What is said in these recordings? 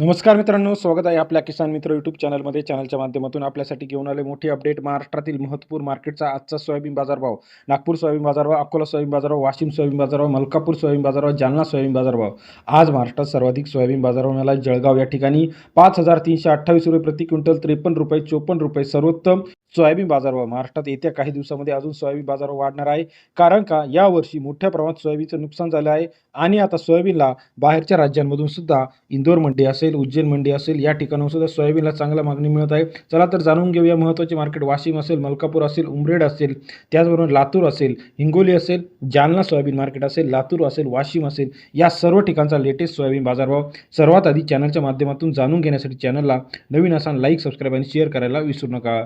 नमस्कार मित्रांनो स्वागत आहे आपल्या किसान मित्र यूट्यूब चॅनलमध्ये. चॅनलच्या माध्यमातून आपल्यासाठी घेऊन आले मोठी अपडेट महाराष्ट्रातील महत्त्वपूर्ण मार्केटचा आजचा सोयाबीन बाजारभाव. नागपूर सोयाबीन बाजारभाव अकोला सोयाबीन बाजारभाव वाशिम सोयाबीन बाजारभाव मलकापूर सोयाबीन बाजारभाव जालना सोयाबीन बाजारभाव. आज महाराष्ट्रात सर्वाधिक सोयाबीन बाजारभाव मिळाला जळगाव या ठिकाणी. पाच हजार तीनशे अठ्ठावीस रुपये प्रति क्विंटल त्रेपन्न रुपये चोपन्न रुपये सर्वोत्तम. सोयाबीन बाजारभाव महाराष्ट्रात येत्या काही दिवसामध्ये अजून सोयाबीन बाजारभाव वाढणार आहे. कारण का? यावर्षी मोठ्या प्रमाणात सोयाबीनचं नुकसान झालं आहे आणि आता सोयाबीनला बाहेरच्या राज्यांमधून सुद्धा इंदोर मंडी असेल उज्जैन मंडी असेल या ठिकाणाहून सुद्धा सोयाबीनला चांगला मागणी मिळत आहे. चला तर जाणून घेऊया महत्त्वाचे मार्केट. वाशिम असेल मलकापूर असेल उमरेड असेल त्याचबरोबर लातूर असेल हिंगोली असेल जालना सोयाबीन मार्केट असेल लातूर असेल वाशिम असेल या सर्व ठिकाणचा लेटेस्ट सोयाबीन बाजारभाव. सर्वात आधी चॅनलच्या माध्यमातून जाणून घेण्यासाठी चॅनलला नवीन असा लाईक सबस्क्राईब आणि शेअर करायला विसरू नका.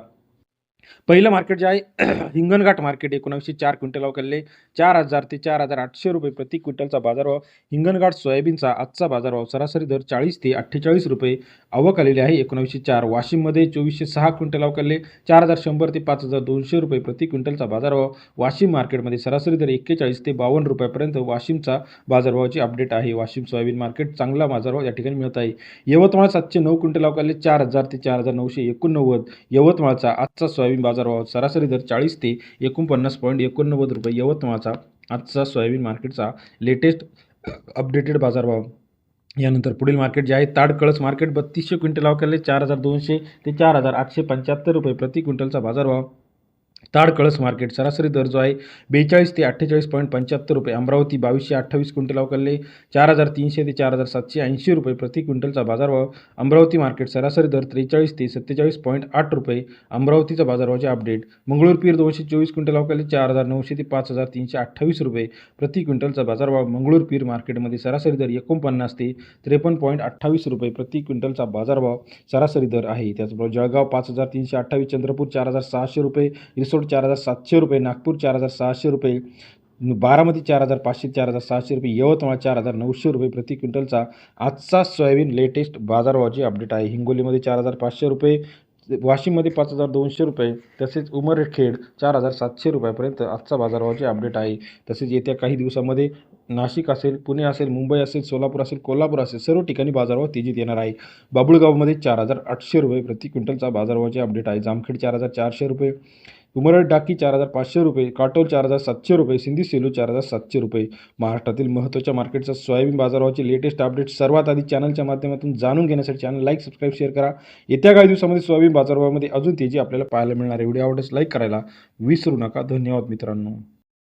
पहिलं मार्केट जे आहे हिंगणघाट मार्केट एकोणावीसशे चार क्विंटल अवकलले चार हजार ते चार हजार आठशे रुपये प्रति क्विंटलचा बाजारभाव. हिंगणघाट सोयाबीनचा आजचा बाजारभाव सरासरी दर चाळीस ते अठ्ठेचाळीस रुपये आवक आलेली आहे. एकोणावीसशे चार वाशिममध्ये चोवीसशे सहा क्विंटल अवकलले चार हजार शंभर ते पाच हजार दोनशे रुपये प्रति क्विंटलचा बाजारभाव. वाशिम मार्केटमध्ये सरासरी दर एक्केचाळीस ते बावन्न रुपयापर्यंत वाशिमचा बाजारभावाची अपडेट आहे. वाशिम सोयाबीन मार्केट चांगला बाजारभाव या ठिकाणी मिळत आहे. यवतमाळ सातशे नऊ क्विंटल अवकाले चार हजार ते चार हजार नऊशे एकोणनव्वद यवतमाळचा आजचा सोयाबीन बाजारभाव सरासरी दर चाळीस ते एकोणपन्नास पॉईंट एकोणनव्वद रुपये यवतमाळचा आजचा सोयाबीन मार्केटचा लेटेस्ट अपडेटेड बाजारभाव. यानंतर पुढील मार्केट जे आहे ताडकळस मार्केट बत्तीसशे क्विंटल अवकाले चार हजार दोनशे ते चार हजार आठशे पंच्याहत्तर रुपये प्रति क्विंटलचा बाजारभाव. ताडकळस मार्केट सरासरी दर जो आहे बेचाळीस ते अठ्ठेचाळीस पॉईंट पंच्याहत्तर रुपये. अमरावती बावीसशे अठ्ठावीस क्विंटल अवकाले चार हजार तीनशे ते चार हजार सातशे ऐंशी रुपये प्रति क्विंटलचा बाजारभाव. अमरावती मार्केट सरासरी दर त्रेचाळीस ते सत्तेचाळीस पॉईंट आठ रुपये. अमरावतीचा बाजारभावाचे अपडेट. मंगळूर पीर दोनशे चोवीस क्विंटल अवकाले चार हजार नऊशे ते पाच हजार तीनशे अठ्ठावीस रुपये प्रति क्विंटलचा बाजारभाव. मंगळूर पीर मार्केटमध्ये सरासरी दर एकोणपन्नास ते त्रेपन्न पॉईंट अठ्ठावीस रुपये प्रति क्विंटलचा बाजारभाव सरासरी दर आहे. त्याचबरोबर जळगाव पाच हजार तीनशे अठ्ठावीस चंद्रपूर चार हजार सहाशे रुपये. रिसोड चार हजार सातशे रुपये नागपूर चार हजार सहाशे रुपये बारामती चार हजार पाचशे चार हजार सहाशे रुपये यवतमाळ चार हजार नऊशे रुपये प्रति क्विंटलचा आजचा सोयाबीन लेटेस्ट बाजारभावाची अपडेट आहे. हिंगोलीमध्ये चार हजार पाचशे रुपये वाशिममध्ये पाच हजार दोनशे रुपये तसेच उमरखेड चार हजार सातशे रुपयापर्यंत आजचा बाजारभावाची अपडेट आहे. तसेच येत्या काही दिवसामध्ये नाशिक असेल पुणे असेल मुंबई असेल सोलापूर असेल कोल्हापूर असेल सर्व ठिकाणी बाजारभाव तेजीत येणार आहे. बाबुळगावमध्ये चार हजार आठशे रुपये प्रति क्विंटलचा बाजारभावाचे अपडेट आहे. जामखेड चार हजार चारशे रुपये उमरड डाकी चार हजार पाचशे रुपये काटोल चार हजार सातशे रुपये सिंधी सेलू चार हजार सातशे रुपये. महाराष्ट्रातील महत्त्वाच्या मार्केटचा सोयाबीन बाजारावरचे लेटेस्ट अपडेट सर्वात आधी चॅनलच्या माध्यमातून जाणून घेण्यासाठी चॅनल लाईक सबस्क्राईब शेअर करा. येत्या काही दिवसामध्ये सोयाबीन बाजारभावामध्ये अजून तेजी आपल्याला पाहायला मिळणार आहे. व्हिडिओ आवडल्यास लाईक करायला विसरू नका. धन्यवाद मित्रांनो.